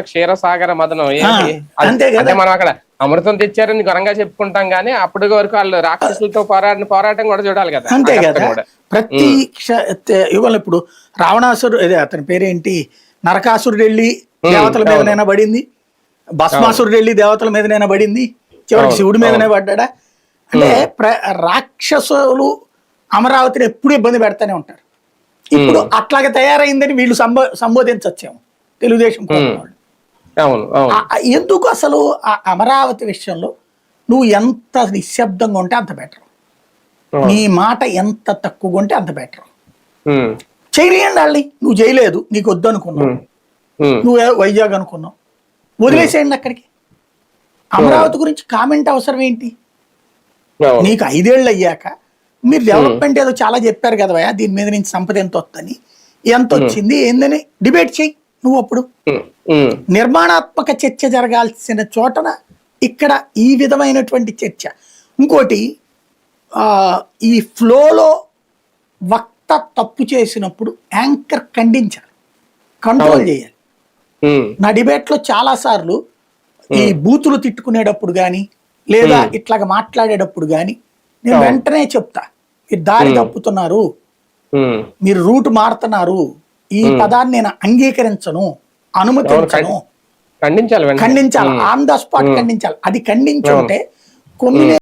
క్షీరసాగర మదనం అంతే కదా. మనం అక్కడ అమృతం తెచ్చారని ఘనంగా చెప్పుకుంటాం గానీ అప్పటి వరకు వాళ్ళు రాక్షసులతో పోరాడిన పోరాటం కూడా చూడాలి కదా. అంతే కదా. ప్రతి ఇవాళ ఇప్పుడు రావణాసురు అతని పేరేంటి? నరకాసురుడు వెళ్ళి దేవతల మీదనైనా పడింది. భస్మాసురుడు వెళ్ళి దేవతల మీదనైనా పడింది. చివరికి శివుడి మీదనే పడ్డా అంటే రాక్షసులు అమరావతిని ఎప్పుడు ఇబ్బంది పెడతానే ఉంటారు. ఇప్పుడు అట్లాగే తయారైందని వీళ్ళు సంబో సంబోధించచ్చేమో తెలుగుదేశం వాళ్ళు. ఎందుకు అసలు ఆ అమరావతి విషయంలో నువ్వు ఎంత నిశ్శబ్దంగా ఉంటే అంత బెటర్. నీ మాట ఎంత తక్కువగా ఉంటే అంత బెటర్ చేయలేండి వాళ్ళని నువ్వు చేయలేదు నీకు వద్దు అనుకున్నావు. నువ్వు వైజాగ్ అనుకున్నావు. వదిలేసేయండి అక్కడికి. అమరావతి గురించి కామెంట్ అవసరం ఏంటి. నీకు ఐదేళ్ళు అయ్యాక మీరు డెవలప్మెంట్ ఏదో చాలా చెప్పారు కదా దీని మీద నుంచి సంపద ఎంత వస్తుందని ఎంత వచ్చింది ఏందని? డిబేట్ చెయ్యి. నువ్వు అప్పుడు? నిర్మాణాత్మక చర్చ జరగాల్సిన చోటన ఇక్కడ ఈ విధమైనటువంటి చర్చ. ఇంకోటి ఈ ఫ్లోలో వక్త తప్పు చేసినప్పుడు యాంకర్ ఖండించాలి. కంట్రోల్ చేయాలి. నా డిబేట్లో చాలా సార్లు ఈ బూతులు తిట్టుకునేటప్పుడు కానీ లేదా ఇట్లాగ మాట్లాడేటప్పుడు కానీ నేను వెంటనే చెప్తా మీరు దారి తప్పుతున్నారు. మీరు రూట్ మారుతున్నారు. ఈ పదాన్ని నేను అంగీకరించను అనుమతించను. ఖండించాలి. ఖండించాలి. ఆన్ ద స్పాట్ ఖండించాలి. అది ఖండించుంటే కొన్ని